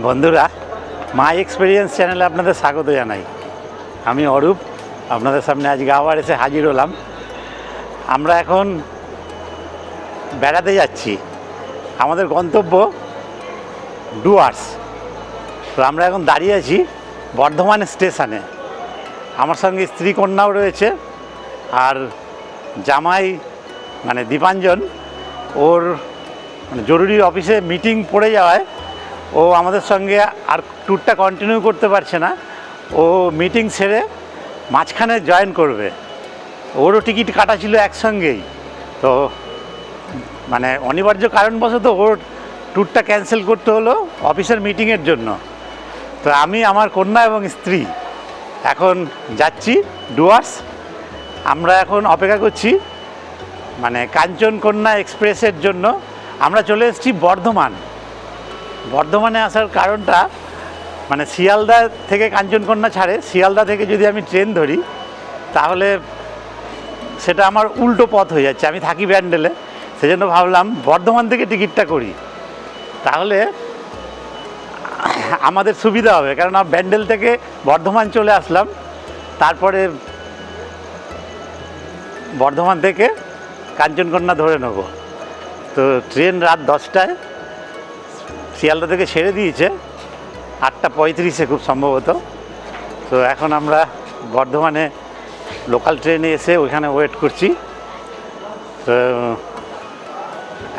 বন্ধুরা মাই এক্সপিরিয়েন্স চ্যানেলে আপনাদের স্বাগত জানাই। আমি অরূপ, আপনাদের সামনে আজকে আবার এসে হাজির হলাম। আমরা এখন বেড়াতে যাচ্ছি। আমাদের গন্তব্য ডুয়ার্স। তো আমরা এখন দাঁড়িয়ে আছি বর্ধমান স্টেশনে। আমার সঙ্গে স্ত্রী কন্যাও রয়েছে আর জামাই মানে দীপাঞ্জন, ওর মানে জরুরি অফিসে মিটিং পড়ে যাওয়ায় ও আমাদের সঙ্গে আর ট্যুরটা কন্টিনিউ করতে পারছে না। ও মিটিং সেরে মাঝখানে জয়েন করবে। ওরও টিকিট কাটা ছিল একসঙ্গেই। তো মানে অনিবার্য কারণবশত ওর ট্যুরটা ক্যান্সেল করতে হলো অফিসের মিটিংয়ের জন্য। তো আমি, আমার কন্যা এবং স্ত্রী এখন যাচ্ছি ডুয়ার্স আমরা এখন অপেক্ষা করছি মানে কাঞ্চনকন্যা এক্সপ্রেসের জন্য। আমরা চলে এসেছি বর্ধমান। বর্ধমানে আসার কারণটা মানে শিয়ালদা থেকে কাঞ্চনকন্যা ছাড়ে, শিয়ালদা থেকে যদি আমি ট্রেন ধরি, তাহলে সেটা আমার উল্টো পথ হয়ে যাচ্ছে। আমি থাকি ব্যান্ডেলে, সেজন্য ভাবলাম বর্ধমান থেকে টিকিটটা করি। তাহলে আমাদের সুবিধা হবে, কারণ ব্যান্ডেল থেকে বর্ধমান চলে আসলাম। তারপরে বর্ধমান থেকে কাঞ্চনকন্যা ধরে নেব। তো ট্রেন রাত দশটায় শিয়ালদা থেকে ছেড়ে দিয়েছে। আটটা পঁয়ত্রিশে খুব সম্ভবত। তো এখন আমরা বর্ধমানে লোকাল ট্রেনে এসে ওইখানে ওয়েট করছি। তো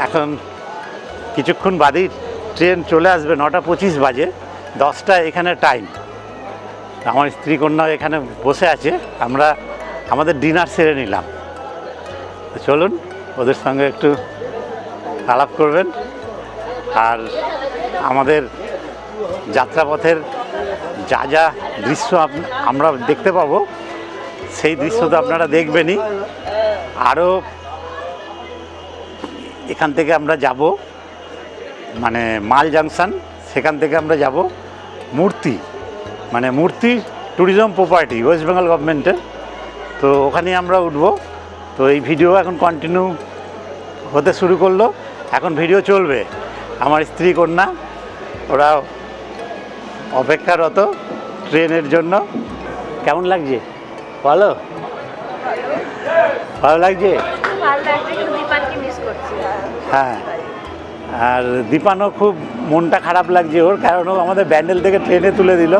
এখন কিছুক্ষণ বাদেই ট্রেন চলে আসবে নটা পঁচিশ বাজে দশটা এখানে টাইম আমার স্ত্রী কন্যা এখানে বসে আছে, আমরা আমাদের ডিনার সেরে নিলাম। চলুন, ওদের সঙ্গে একটু আলাপ করবেন। আর আমাদের যাত্রাপথের যা যা দৃশ্য আমরা দেখতে পাবো, সেই দৃশ্য তো আপনারা দেখবেনই। আরও এখান থেকে আমরা যাব মানে মাল জাংশন, সেখান থেকে আমরা যাব, মূর্তি মানে মূর্তি ট্যুরিজম প্রপার্টি ওয়েস্ট বেঙ্গল গভর্নমেন্টের তো ওখানে আমরা উঠবো। তো এই ভিডিও এখন কন্টিনিউ হতে শুরু করল। এখন ভিডিও চলবে। আমার স্ত্রী কন্যা ওরা অপেক্ষারত ট্রেনের জন্য। কেমন লাগছে? ভালো? ভালো লাগছে? হ্যাঁ। আর দীপানও খুব মনটা খারাপ লাগছে ওর কারণ ও আমাদের ব্যান্ডেল থেকে ট্রেনে তুলে দিল।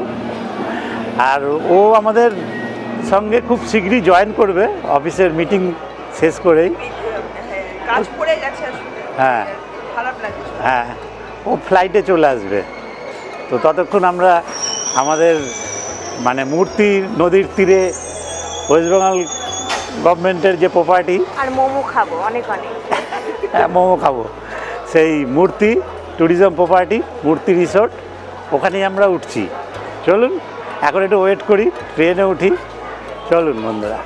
আর ও আমাদের সঙ্গে খুব শীঘ্রই জয়েন করবে অফিসের মিটিং শেষ করেই। কাজ পড়ে গেছে আসলে। হ্যাঁ। হ্যাঁ। ও ফ্লাইটে চলে আসবে। তো ততক্ষণ আমরা আমাদের মানে মূর্তি নদীর তীরে ওয়েস্ট বেঙ্গল গভর্নমেন্টের যে প্রপার্টি আর মোমো খাব অনেক অনেক। হ্যাঁ মোমো খাব। সেই মূর্তি ট্যুরিজম প্রপার্টি মূর্তি রিসোর্ট ওখানেই আমরা উঠছি। চলুন এখন একটু ওয়েট করি ট্রেনে উঠি। চলুন বন্ধুরা।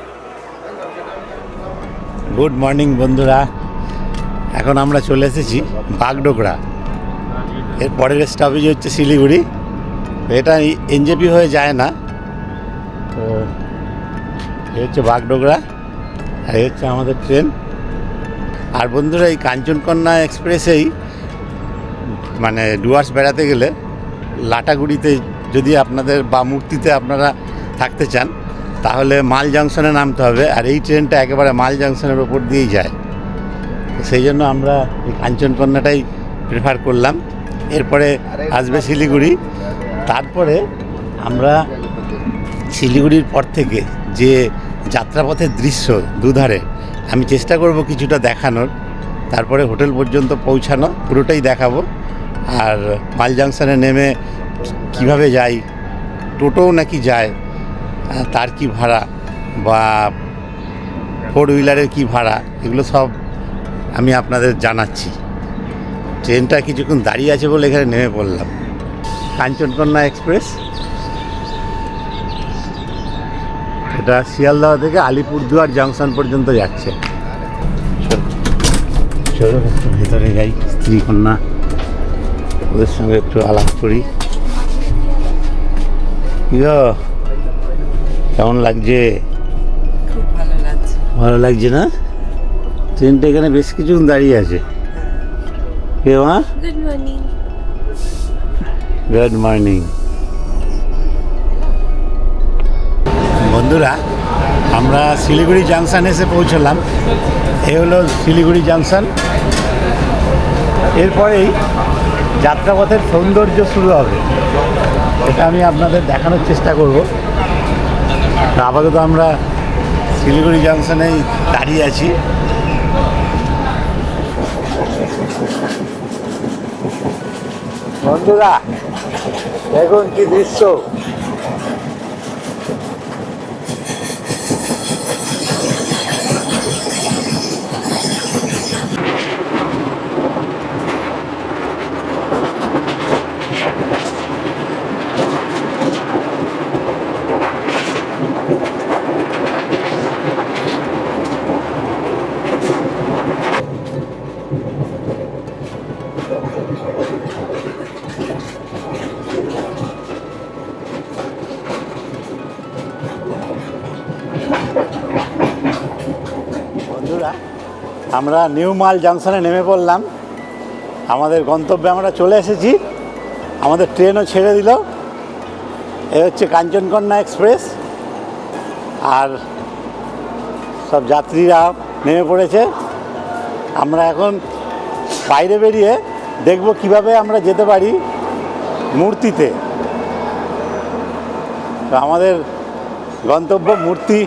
গুড মর্নিং বন্ধুরা। এখন আমরা চলে এসেছি বাগডোগরা। এর পরের স্টপেজ হচ্ছে শিলিগুড়ি। এটা এনজেপি হয়ে যায় না। তো এই হচ্ছে বাগডোগরা, আর এই হচ্ছে আমাদের ট্রেন। আর বন্ধুরা, এই কাঞ্চনকন্যা এক্সপ্রেসেই মানে ডুয়ার্স বেড়াতে গেলে লাটাগুড়িতে যদি আপনাদের বা মূর্তিতে আপনারা থাকতে চান, তাহলে মাল জাংশনে নামতে হবে। আর এই ট্রেনটা একেবারে মাল জাংশনের ওপর দিয়েই যায়। সেই জন্য আমরা এই কাঞ্চনকন্যাটাই প্রেফার করলাম। এরপরে আসবে শিলিগুড়ি। তারপরে আমরা শিলিগুড়ির পর থেকে যে যাত্রাপথের দৃশ্য দুধারে, আমি চেষ্টা করব কিছুটা দেখানোর। তারপরে হোটেল পর্যন্ত পৌঁছানো, পুরোটাই দেখাবো। আর মাল জাংশনে নেমে কীভাবে যাই, টোটোও নাকি যায় তার কি ভাড়া বা ফোর হুইলারের কি ভাড়া, এগুলো সব আমি আপনাদের জানাচ্ছি। ট্রেনটা কিছুক্ষণ দাঁড়িয়ে আছে বলে এখানে নেমে পড়লাম। কাঞ্চনকন্যা এক্সপ্রেস। এটা শিয়ালদহ থেকে আলিপুরদুয়ার জাংশন পর্যন্ত যাচ্ছে। চলো, একটু ভেতরে যাই স্ত্রী কন্যা ওদের সঙ্গে একটু আলাপ করি। কেমন লাগছে। ভালো লাগছে না? ট্রেনটা এখানে বেশ কিছুক্ষণ দাঁড়িয়ে আছে। কে মা গুড মর্নিং গুড মর্নিং বন্ধুরা আমরা শিলিগুড়ি জাংশন এসে পৌঁছলাম। এ হলো শিলিগুড়ি জাংশন এরপরেই যাত্রাপথের সৌন্দর্য শুরু হবে। এটা আমি আপনাদের দেখানোর চেষ্টা করব। তা আপাতত আমরা শিলিগুড়ি জাংশনেই দাঁড়িয়ে আছি। বন্ধুরা দেখুন কি দৃশ্য বন্ধুরা আমরা নিউ মাল জাংশনে নেমে পড়লাম। আমাদের গন্তব্যে আমরা চলে এসেছি। আমাদের ট্রেনও ছেড়ে দিল। এ হচ্ছে কাঞ্চনকন্যা এক্সপ্রেস। আর সব যাত্রীরা নেমে পড়েছে। আমরা এখন বাইরে বেরিয়ে দেখব কীভাবে আমরা যেতে পারি মূর্তিতে। আমাদের গন্তব্য মূর্তি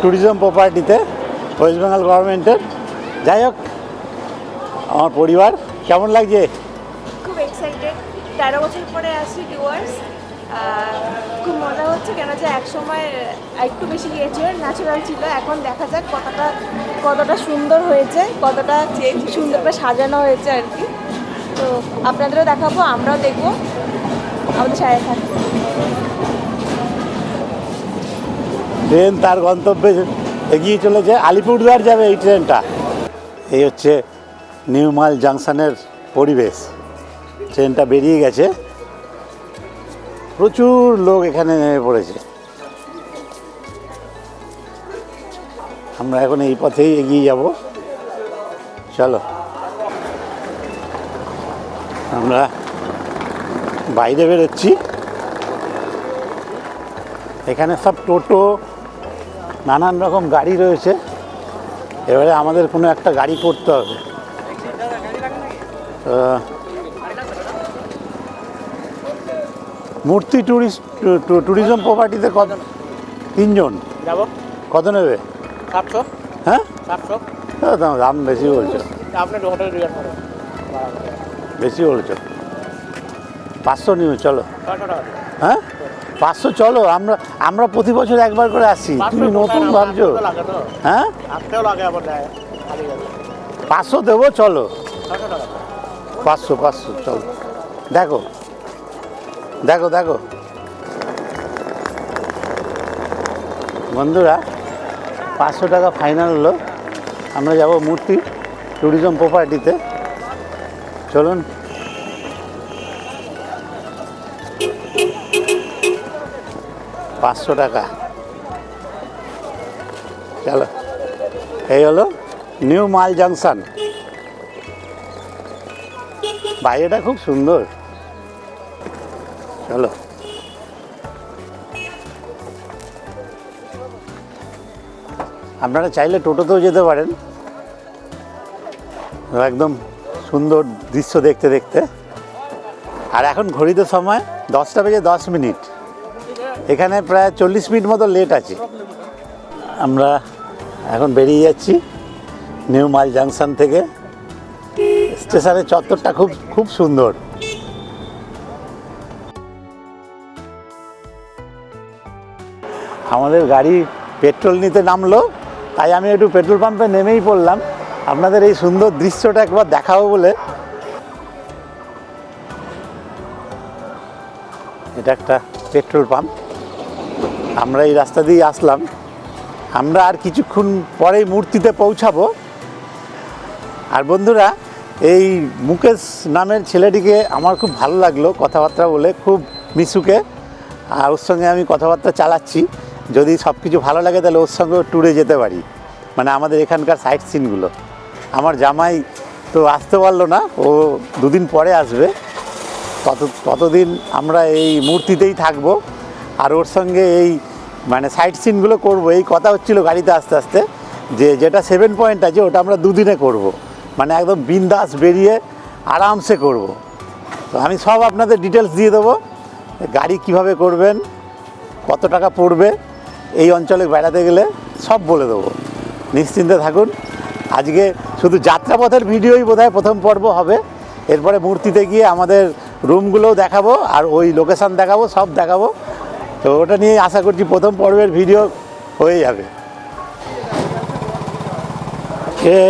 ট্যুরিজম প্রপার্টিতে। ওয়েস্ট বেঙ্গল গভর্নমেন্টের যাই হোক আমার পরিবার কেমন লাগছে? খুব এক্সাইটেড তেরো বছর পরে আসি ডুয়ার্স খুব মজা হচ্ছে কেন যে এক সময় একটু বেশি ছিল ন্যাচারাল ছিল। এখন দেখা যাক কতটা কতটা সুন্দর হয়েছে কতটা সুন্দর করে সাজানো হয়েছে আর কি। তো আপনাদেরও দেখাবো আমরাও দেখব। আমাদের সাথে থাকব ট্রেন তার গন্তব্যে এগিয়ে চলেছে আলিপুরদুয়ার যাবে এই ট্রেনটা। এই হচ্ছে নিউ মাল জাংশনের পরিবেশ। ট্রেনটা বেরিয়ে গেছে। প্রচুর লোক এখানে নেমে পড়েছে। আমরা এখন এই পথেই এগিয়ে যাব। চলো। আমরা বাইরে বেরোচ্ছি। এখানে সব টোটো নানান রকম গাড়ি রয়েছে। এবারে আমাদের কোনো একটা গাড়ি করতে হবে। মূর্তি ট্যুরিস্ট ট্যুরিজম প্রপার্টিতে কত তিনজন? যাব। কত নেবে? সাতশো। হ্যাঁ? সাতশো। দাম দাম বেশি বলছো। হোটেল বেশি বলছো। পাঁচশো নিউ চলো। হ্যাঁ? পাঁচশো চলো আমরা আমরা প্রতি বছর একবার করে আসি। তুমি নতুন ভাবছ? হ্যাঁ? পাঁচশো দেবো চলো। পাঁচশো পাঁচশো চলো। দেখো দেখো দেখো। বন্ধুরা পাঁচশো টাকা ফাইনাল হলো। আমরা যাব মূর্তি ট্যুরিজম প্রপার্টিতে চলুন। পাঁচশো টাকা। চলো, এই হলো নিউ মাল জাংশন। বাইরেটা খুব সুন্দর। চলো। আপনারা চাইলে টোটোতেও যেতে পারেন। একদম সুন্দর দৃশ্য দেখতে দেখতে। আর এখন ঘড়িতে সময় দশটা বেজে দশ মিনিট। এখানে প্রায় চল্লিশ মিনিট মতো লেট আছে। আমরা এখন বেরিয়ে যাচ্ছি নিউ মাল জাংশন থেকে। স্টেশনের চত্বরটা খুব খুব সুন্দর। আমাদের গাড়ি পেট্রোল নিতে নামলো, তাই আমি একটু পেট্রোল পাম্পে নেমেই পড়লাম। আপনাদের এই সুন্দর দৃশ্যটা একবার দেখাবো বলে। এটা একটা পেট্রোল পাম্প। আমরা এই রাস্তা দিয়ে আসলাম। আমরা আর কিছুক্ষণ পরেই মূর্তিতে পৌঁছাবো। আর বন্ধুরা, এই মুকেশ নামের ছেলেটিকে আমার খুব ভালো লাগল কথাবার্তা বলে, খুব মিশুকে। আর ওর সঙ্গে আমি কথাবার্তা চালাচ্ছি। যদি সব কিছু ভালো লাগে তাহলে ওর সঙ্গে ট্যুরে যেতে পারি। মানে আমাদের এখানকার সাইট সিনগুলো আমার জামাই তো আসতে পারল না, ও দুদিন পরে আসবে। তত, ততদিন আমরা এই মূর্তিতেই থাকব। আর ওর সঙ্গে এই মানে সাইট সিনগুলো করব। এই কথা হচ্ছিল গাড়িতে আস্তে আস্তে যে, যেটা সেভেন পয়েন্ট আছে, ওটা আমরা দুদিনে করব। মানে একদম বিন্দাস বেরিয়ে আরামসে করব। তো আমি সব আপনাদের ডিটেলস দিয়ে দেবো গাড়ি কীভাবে করবেন, কত টাকা পড়বে, এই অঞ্চলে বেড়াতে গেলে সব বলে দেবো। নিশ্চিন্তে থাকুন। আজকে শুধু যাত্রাপথের ভিডিওই বোধহয় প্রথম পর্ব হবে। এরপরে মূর্তিতে গিয়ে আমাদের রুমগুলোও দেখাবো, আর ওই লোকেশান দেখাবো, সব দেখাবো। তো ওটা নিয়ে আশা করছি প্রথম পর্বের ভিডিও হয়ে যাবে। কে?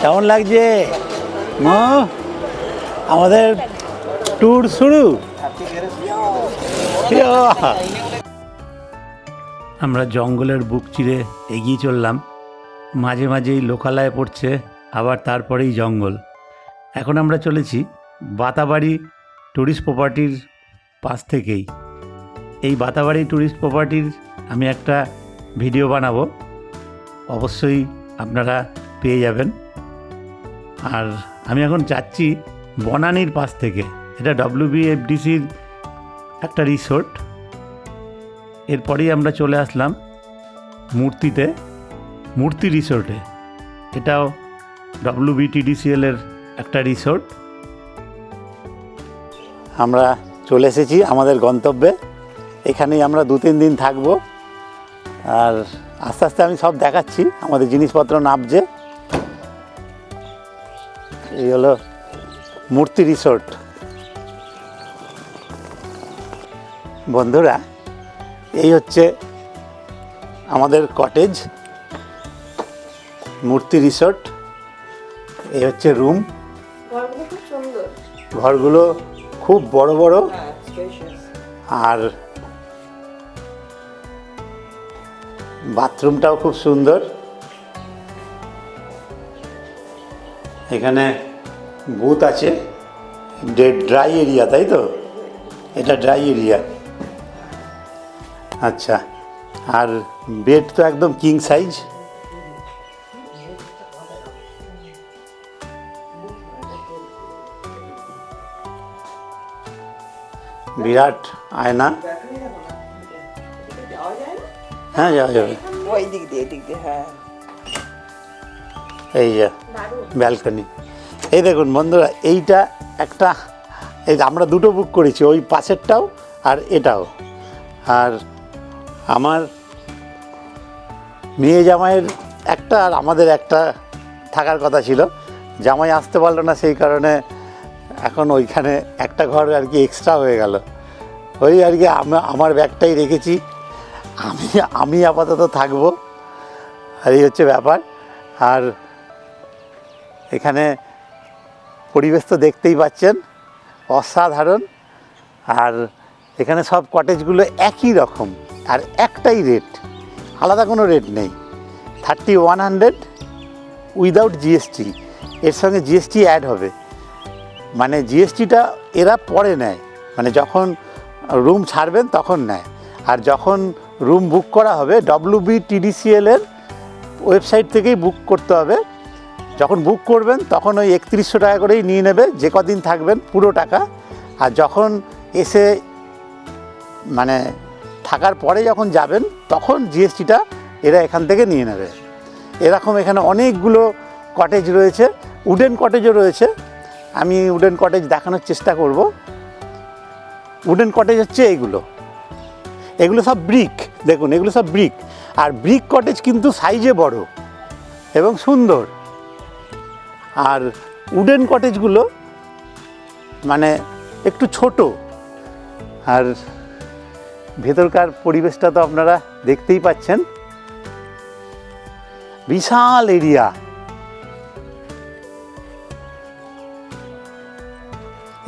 কেমন লাগছে? মা? আমাদের ট্যুর শুরু? আমরা জঙ্গলের বুক চিরে এগিয়ে চললাম। মাঝে মাঝেই লোকালয়ে পড়ছে, আবার তারপরেই জঙ্গল। এখন আমরা চলেছি বাতাবাড়ি ট্যুরিস্ট প্রপার্টির পাশ থেকেই। এই বাতাবাড়ি ট্যুরিস্ট প্রপার্টির আমি একটা ভিডিও বানাবো। অবশ্যই আপনারা পেয়ে যাবেন। আর আমি এখন যাচ্ছি বনানীর পাশ থেকে। এটা ডব্লিউবিএফডিসির একটা রিসোর্ট এরপরেই আমরা চলে আসলাম মূর্তিতে, মূর্তি রিসোর্টে এটাও ডব্লিউবিটিডিসিএলের একটা রিসোর্ট আমরা চলে এসেছি আমাদের গন্তব্যে। এখানেই আমরা দু তিন দিন থাকব। আর আস্তে আস্তে আমি সব দেখাচ্ছি আমাদের জিনিসপত্র নামছে। এই হলো মূর্তি রিসোর্ট। বন্ধুরা এই হচ্ছে আমাদের কটেজ মূর্তি রিসোর্ট। এই হচ্ছে রুম। ঘরগুলো খুব বড় বড়। হ্যাঁ আর বাথরুমটাও খুব সুন্দর। এখানে বুথ আছে ড্রাই এরিয়া, তাই তো? এটা ড্রাই এরিয়া। আচ্ছা আর বেড তো একদম কিং সাইজ। বিরাট আয়না। হ্যাঁ যাওয়া যাবে ওই দিক দিয়ে এদিক দিয়ে হ্যাঁ। এই যে ব্যালকনি। এই দেখুন বন্ধুরা এইটা একটা এই আমরা দুটো বুক করেছি ওই পাশেরটাও আর এটাও। আর আমার মেয়ে জামাইয়ের একটা আর আমাদের একটা থাকার কথা ছিল। জামাই আসতে পারল না সেই কারণে এখন ওইখানে একটা ঘর আর কি এক্সট্রা হয়ে গেল। ওই আর কি আমা- আমার ব্যাগটাই রেখেছি। আমি আমি আপাতত থাকব। আর এই হচ্ছে ব্যাপার। আর এখানে পরিবেশ তো দেখতেই পাচ্ছেন, অসাধারণ। আর এখানে সব কটেজগুলো একই রকম, আর একটাই রেট আলাদা কোনো রেট নেই। Thirty one hundred without GST এর সঙ্গে জিএসটি অ্যাড হবে। মানে জিএসটিটা এরা পরে নেয়। মানে যখন রুম ছাড়বেন তখন নেয়। আর যখন রুম বুক করা হবে। বি টিডিসিএলের ওয়েবসাইট থেকেই বুক করতে হবে। যখন বুক করবেন, তখন ওই একত্রিশশো টাকা করেই নিয়ে নেবে। যে কদিন থাকবেন, পুরো টাকা। আর যখন এসে মানে থাকার পরে যখন যাবেন, তখন জিএসটিটা এরা এখান থেকে নিয়ে নেবে। এরকম এখানে অনেকগুলো কটেজ রয়েছে। উডেন কটেজও রয়েছে। আমি উডেন কটেজ দেখানোর চেষ্টা করব। উডেন কটেজ হচ্ছে এইগুলো। এগুলো সব ব্রিক দেখুন, এগুলো সব ব্রিক আর ব্রিক কটেজ কিন্তু সাইজে বড় এবং সুন্দর। আর উডেন কটেজগুলো মানে একটু ছোট। আর ভেতরকার পরিবেশটা তো আপনারা দেখতেই পাচ্ছেন। বিশাল এরিয়া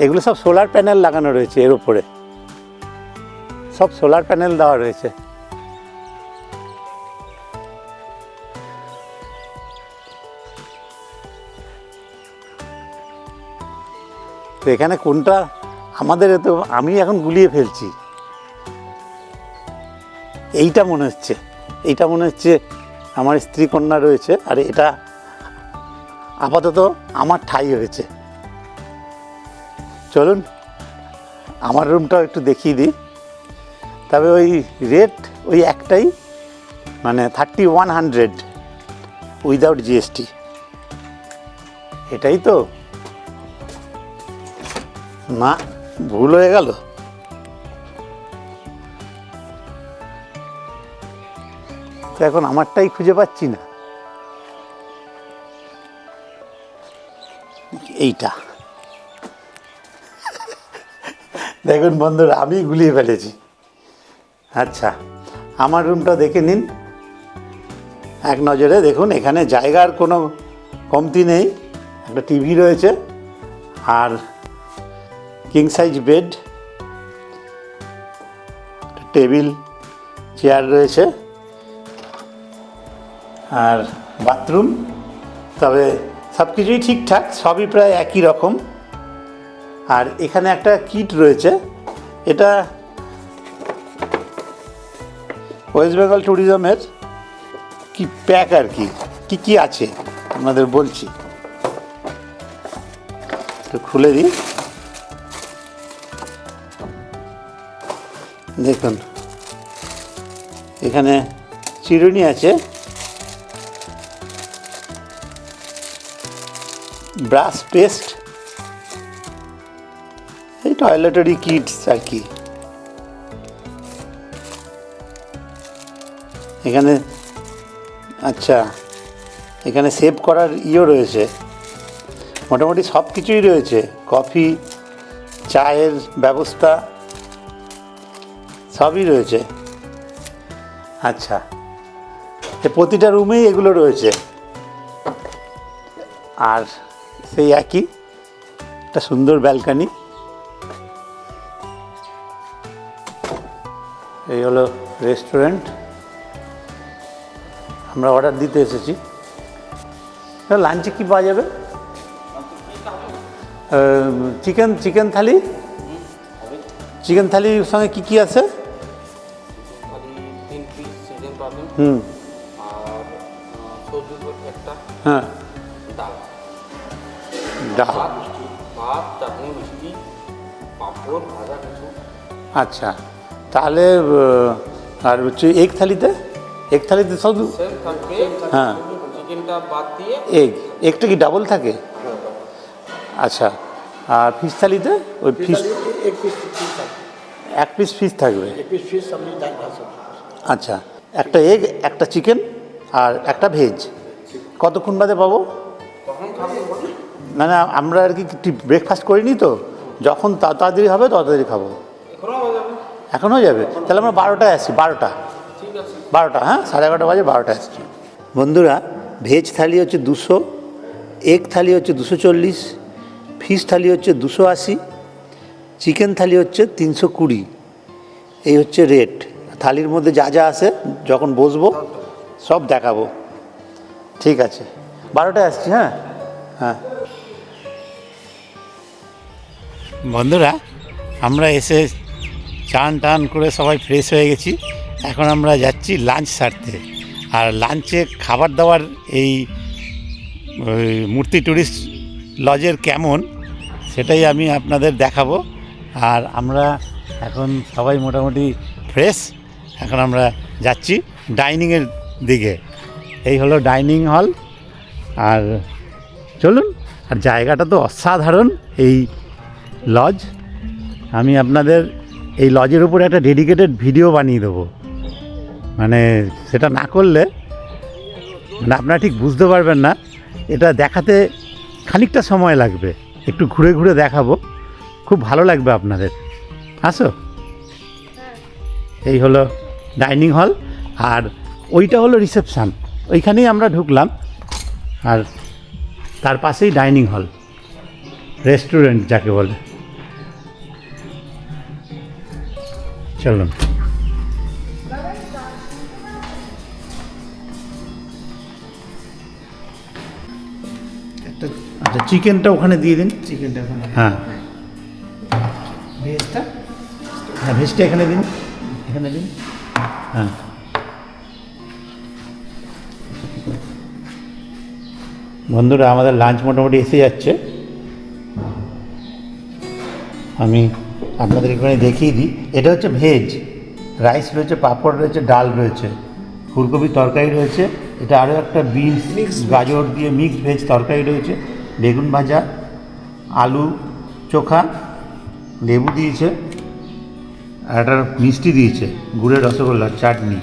এগুলো সব সোলার প্যানেল লাগানো রয়েছে এর উপরে। সব সোলার প্যানেল দেওয়া রয়েছে। তো এখানে কোনটা? আমাদের তো আমি এখন গুলিয়ে ফেলছি। এইটা মনে হচ্ছে। এইটা মনে হচ্ছে আমার স্ত্রী কন্যা রয়েছে, আর এটা আপাতত আমার ঠাই হয়েছে। চলুন, আমার রুমটাও একটু দেখিয়ে দিই। তবে ওই রেট ওই একটাই মানে thirty one hundred without GST. এটাই তো? না ভুল হয়ে গেল? তো এখন আমারটাই খুঁজে পাচ্ছি না। এইটা। দেখুন বন্ধুরা আমি গুলিয়ে ফেলেছি। আচ্ছা আমার রুমটা দেখে নিন। এক নজরে দেখুন, এখানে জায়গার কোনো কমতি নেই। একটা টিভি রয়েছে। আর king size bed table chair রয়েছে, আর বাথরুম তবে সব কিছুই ঠিকঠাক, সবই প্রায় একই রকম। আর এখানে একটা কিট রয়েছে, এটা ওয়েস্ট বেঙ্গল ট্যুরিজমের কি প্যাক আর কি কি কি আছে, আপনাদের বলছি। তো খুলে দিই। দেখুন, এখানে চিরুনি আছে। Brush paste. এই টয়লেটারি কিটস আর কি। এখানে আচ্ছা এখানে সেভ করার ইও রয়েছে। মোটামুটি সব কিছুই রয়েছে। কফি, চায়ের ব্যবস্থা। সবই রয়েছে। আচ্ছা। প্রতিটা রুমেই এগুলো রয়েছে। আর সেই একই একটা সুন্দর ব্যালকানি এই হলো রেস্টুরেন্ট আমরা অর্ডার দিতে এসেছি। লাঞ্চে কি পাওয়া যাবে? চিকেন চিকেন থালি চিকেন থালির সঙ্গে কি কি আছে? হুম। হ্যাঁ। আচ্ছা। তাহলে আর হচ্ছে এক থালিতে? এক থালিতে সব হ্যাঁ। চিকেনটা এগ একটা কি ডাবল থাকে? আচ্ছা। আর ফিস থালিতে? ওই ফিস এক পিস ফিস থাকবে। এক পিস ফিস থাকবে। আচ্ছা। একটা এগ একটা চিকেন আর একটা ভেজ কতক্ষণ বাদে পাবো? না না আমরা আর কি ব্রেকফাস্ট করিনি তো। যখন তা- তাড়াতাড়ি হবে তাড়াতাড়ি খাব। এখন হয়ে যাবে। তাহলে আমরা বারোটায় আসছি বারোটা। বারোটা হ্যাঁ? সাড়ে এগারোটা বাজে বারোটায় আসছি। বন্ধুরা ভেজ থালি হচ্ছে দুশো এগ থালি হচ্ছে দুশো চল্লিশ ফিশ থালি হচ্ছে দুশো আশি চিকেন থালি হচ্ছে তিনশো কুড়ি। এই হচ্ছে রেট থালির মধ্যে যা যা আছে যখন বসবো, সব দেখাবো। ঠিক আছে। বারোটায় আসছি হ্যাঁ? হ্যাঁ। বন্ধুরা, আমরা এসে চান টান করে সবাই ফ্রেশ হয়ে গেছি। এখন আমরা যাচ্ছি লাঞ্চ সারতে। আর লাঞ্চে খাবার দাবার এই মূর্তি ট্যুরিস্ট লজের কেমন, সেটাই আমি আপনাদের দেখাবো। আর আমরা এখন সবাই মোটামুটি ফ্রেশ এখন আমরা যাচ্ছি ডাইনিংয়ের দিকে। এই হলো ডাইনিং হল। আর চলুন, আর জায়গাটা তো অসাধারণ, এই লজ। আমি আপনাদের এই লজের উপরে একটা ডেডিকেটেড ভিডিও বানিয়ে দেবো। মানে সেটা না করলে মানে আপনারা ঠিক বুঝতে পারবেন না, এটা দেখাতে খানিকটা সময় লাগবে। একটু ঘুরে ঘুরে দেখাবো। খুব ভালো লাগবে আপনাদের। আসো। এই হলো ডাইনিং হল আর ওইটা হলো রিসেপশান। ওইখানেই আমরা ঢুকলাম আর তার পাশেই ডাইনিং হল। রেস্টুরেন্ট যাকে বলে। চলুন। আচ্ছা চিকেনটা ওখানে দিয়ে দিন। চিকেনটা ওখানে। হ্যাঁ। ভেজটা? হ্যাঁ ভেজটা এখানে দিন। এখানে দিন। হ্যাঁ। বন্ধুরা আমাদের লাঞ্চ মোটামুটি এসে যাচ্ছে। আমি আপনাদের এখানে দেখিয়ে দিই। এটা হচ্ছে ভেজ রাইস রয়েছে পাঁপড় রয়েছে ডাল রয়েছে। ফুলকপির তরকারি রয়েছে। এটা আরও একটা বিনস মিক্স গাজর দিয়ে মিক্সড ভেজ তরকারি রয়েছে। বেগুন ভাজা আলু চোখা লেবু দিয়েছে। আর একটা মিষ্টি দিয়েছে গুড়ের রসগোল্লা চাটনি।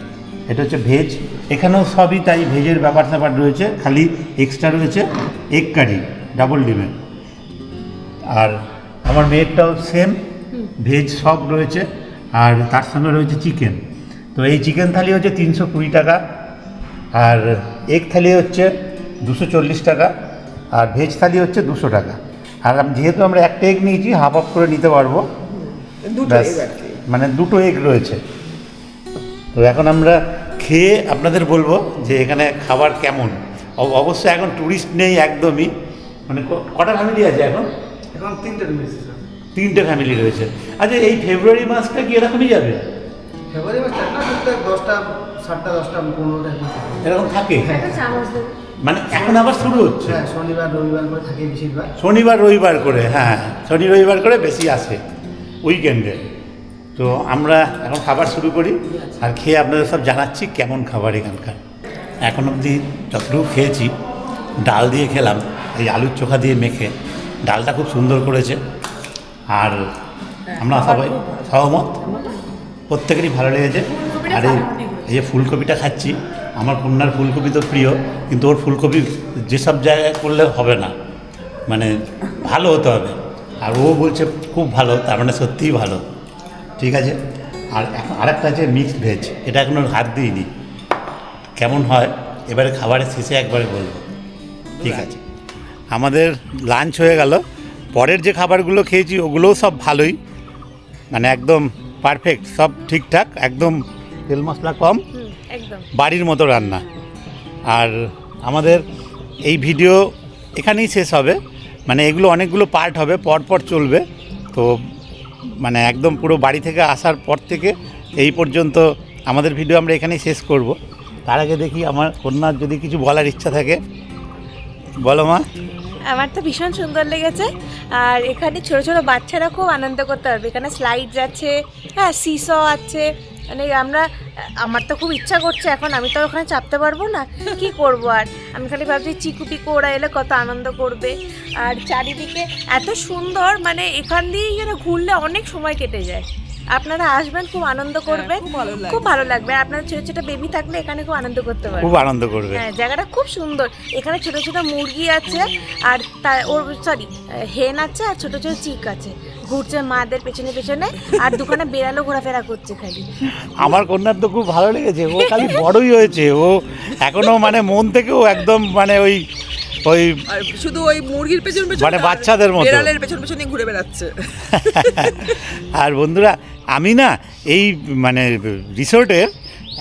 এটা হচ্ছে ভেজ। এখানেও সবই তাই ভেজের ব্যাপার স্যাপার রয়েছে খালি এক্সট্রা রয়েছে এগ কারি ডাবল ডিমের। আর আমার মেয়েরটাও সেম ভেজ সব রয়েছে আর তার সঙ্গে রয়েছে চিকেন তো এই চিকেন থালি হচ্ছে তিনশো কুড়ি টাকা আর এগ থালি হচ্ছে দুশো চল্লিশ টাকা আর ভেজ থালি হচ্ছে দুশো টাকা। আর আম- যেহেতু আমরা একটা এগ নিয়েছি হাফ হাফ করে নিতে পারব। দুটো মানে দুটো এগ রয়েছে। তো এখন আমরা খেয়ে আপনাদের বলব যে এখানে খাবার কেমন। অব- অবশ্য এখন ট্যুরিস্ট নেই একদমই। মানে কটা ফ্যামিলি আছে এখন? এখন তিনটে স্যার তিনটে ফ্যামিলি রয়েছে। আচ্ছা এই ফেব্রুয়ারি মাসটা কি এরকমই যাবে? ফেব্রুয়ারি মাস না টুকটাক দশটা সাতটা দশটা পনেরোটা এরকম থাকে। এরকম থাকে? মানে এখন আবার শুরু হচ্ছে? হ্যাঁ শনিবার রবিবার করে থাকে বেশিরভাগ। শনিবার রবিবার করে হ্যাঁ শনি রবিবার করে বেশি আসে। উইকেন্ডে তো আমরা এখন খাবার শুরু করি আর খেয়ে আপনাদের সব জানাচ্ছি কেমন খাবার এখানকার। এখন অবধি যতটুকু খেয়েছি ডাল দিয়ে খেলাম এই আলুর চোখা দিয়ে মেখে। ডালটা খুব সুন্দর করেছে। আর আমরা সবাই সহমত। প্রত্যেকেরই ভালো লেগেছে। আর এই এই যে ফুলকপিটা খাচ্ছি আমার কন্যার ফুলকপি তো প্রিয় কিন্তু ওর ফুলকপি যেসব জায়গায় করলে হবে না মানে ভালো হতে হবে। আর ও বলছে খুব ভালো তার মানে সত্যিই ভালো। ঠিক আছে? আর এখন আরেকটা আছে মিক্সড ভেজ এটা এখনও হাত দিইনি। কেমন হয়? এবারে খাবারের শেষে একবারে বলব। ঠিক আছে? আমাদের লাঞ্চ হয়ে গেল। পরের যে খাবারগুলো খেয়েছি ওগুলোও সব ভালোই। মানে একদম পারফেক্ট সব ঠিকঠাক একদম তেল মশলা কম। বাড়ির মতো রান্না। আর আমাদের এই ভিডিও এখানেই শেষ হবে। মানে এগুলো অনেকগুলো পার্ট হবে পর পর চলবে। তো মানে একদম পুরো বাড়ি থেকে আসার পর থেকে এই পর্যন্ত আমাদের ভিডিও আমরা এখানেই শেষ করব। তার আগে দেখি আমার কন্যার যদি কিছু বলার ইচ্ছা থাকে। বলো মা। আমার তো ভীষণ সুন্দর লেগেছে। আর এখানে ছোট ছোট বাচ্চারা খুব আনন্দ করতে পারবে। এখানে স্লাইডস আছে হ্যাঁ সিস আছে মানে আমরা আমার তো খুব ইচ্ছা করছে এখন আমি তো ওখানে চাপতে পারব না। কি করব আর? আমি খালি ভাবছি চিকু পিকু ওরা এলে কত আনন্দ করবে। আর চারিদিকে এত সুন্দর মানে এখান দিয়েই যেন ঘুরলে অনেক সময় কেটে যায়। আপনারা আসবেন খুব আনন্দ করবেন। খুব ভালো লাগবে। আর আপনার ছোট ছোট বেবি থাকলে এখানে খুব আনন্দ করতে পারবেন। খুব আনন্দ করবে। হ্যাঁ জায়গাটা খুব সুন্দর। এখানে ছোট ছোট মুরগি আছে আর তার ওর সরি হেন আছে আর ছোট ছোট চিক আছে। ঘুরছে মাদের পেছনে পেছনে আর দোকানে বেড়ালো ঘোরাফেরা করছে খালি। আমার কন্যার তো খুব ভালো লেগেছে ও খালি বড়ই হয়েছে ও এখনও মানে মন থেকেও একদম মানে ওই ওই আর শুধু ওই মুরগির পেছন পেছন মানে বাচ্চাদের মতো। বেড়ালের পেছন পেছনে ঘুরে বেড়াচ্ছে। আর বন্ধুরা আমি না এই মানে রিসোর্টের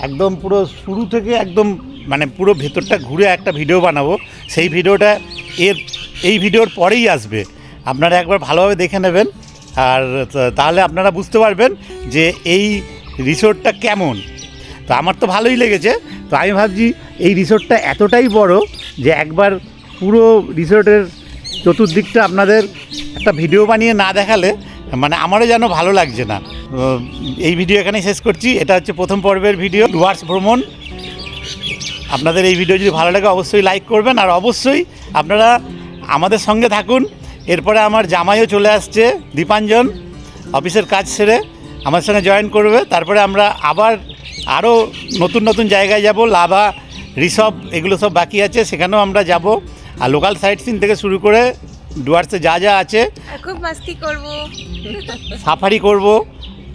একদম পুরো শুরু থেকে একদম মানে পুরো ভেতরটা ঘুরে একটা ভিডিও বানাবো সেই ভিডিওটা এর এই ভিডিওর পরেই আসবে। আপনারা একবার ভালোভাবে দেখে নেবেন। আর তাহলে আপনারা বুঝতে পারবেন যে এই রিসোর্টটা কেমন। তো আমার তো ভালোই লেগেছে, তো আমি ভাবছি এই রিসোর্টটা এতটাই বড় যে একবার পুরো রিসোর্টের চতুর্দিকটা আপনাদের একটা ভিডিও বানিয়ে না দেখালে মানে আমারও যেন ভালো লাগছে না। এই ভিডিও এখানে শেষ করছি, এটা হচ্ছে প্রথম পর্বের ভিডিও, ডুয়ার্স ভ্রমণ। আপনাদের এই ভিডিও যদি ভালো লাগে, অবশ্যই লাইক করবেন, আর অবশ্যই আপনারা আমাদের সঙ্গে থাকুন। এরপরে আমার জামাইও চলে আসছে দীপাঞ্জন অফিসের কাজ সেরে আমার সঙ্গে জয়েন করবে। তারপরে আমরা আবার আরও নতুন নতুন জায়গায় যাব লাভা রিসব এগুলো সব বাকি আছে সেখানেও আমরা যাব। আর লোকাল সাইট সিন থেকে শুরু করে ডুয়ার্সে যা যা আছে খুব মাস্তি করব। সাফারি করব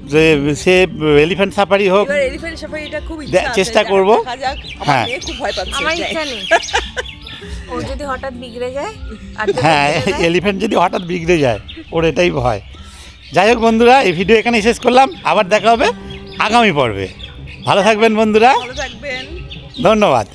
যে সে এলিফ্যান্ট সাফারি হোক। এলিফ্যান্ট সাফারিটা খুব দে- ইচ্ছা আছে, চেষ্টা করব। হ্যাঁ। খুব ভয় পাচ্ছে আমার ইচ্ছা নেই। ও যদি হঠাৎ বিগড়ে যায় হ্যাঁ এলিফেন্ট এলিফ্যান্ট যদি হঠাৎ বিগড়ে যায় ওর এটাই ভয়। যাই হোক বন্ধুরা এই ভিডিও এখানে শেষ করলাম। আবার দেখা হবে আগামী পর্বে। ভালো থাকবেন বন্ধুরা। ভালো থাকবেন। ধন্যবাদ।